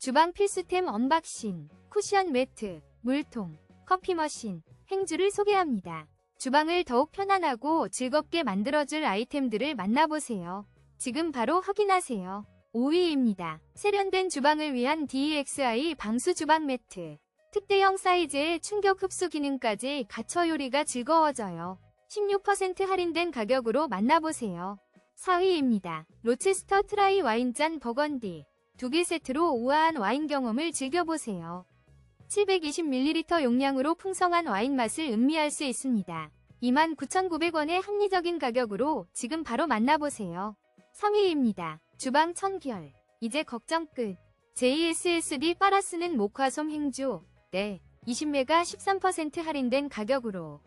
주방 필수템 언박싱, 쿠션 매트, 물통, 커피 머신, 행주를 소개합니다. 주방을 더욱 편안하고 즐겁게 만들어줄 아이템들을 만나보세요. 지금 바로 확인하세요. 5위입니다. 세련된 주방을 위한 DXI 방수 주방 매트. 특대형 사이즈의 충격 흡수 기능까지 갖춰 요리가 즐거워져요. 16% 할인된 가격으로 만나보세요. 4위입니다. 로체스터 트라이 와인잔 버건디. 두 개 세트로 우아한 와인 경험을 즐겨보세요. 720ml 용량으로 풍성한 와인 맛을 음미할 수 있습니다. 29,900원의 합리적인 가격으로 지금 바로 만나보세요. 3위입니다. 주방 청결. 이제 걱정 끝. JSSD 빨아 쓰는 목화솜 행주. 네. 20매가 13% 할인된 가격으로.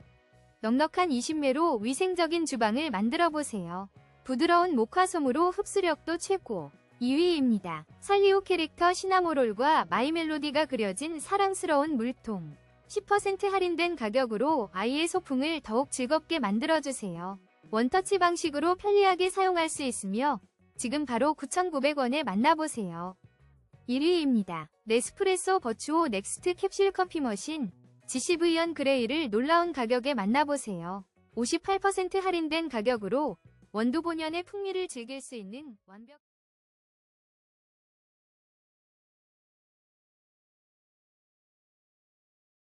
넉넉한 20매로 위생적인 주방을 만들어 보세요. 부드러운 목화솜으로 흡수력도 최고. 2위입니다. 살리오 캐릭터 시나모롤과 마이멜로디가 그려진 사랑스러운 물통. 10% 할인된 가격으로 아이의 소풍을 더욱 즐겁게 만들어주세요. 원터치 방식으로 편리하게 사용할 수 있으며 지금 바로 9,900원에 만나보세요. 1위입니다. 네스프레소 버추오 넥스트 캡슐 커피 머신 GCV연 그레이를 놀라운 가격에 만나보세요. 58% 할인된 가격으로 원두 본연의 풍미를 즐길 수 있는 완벽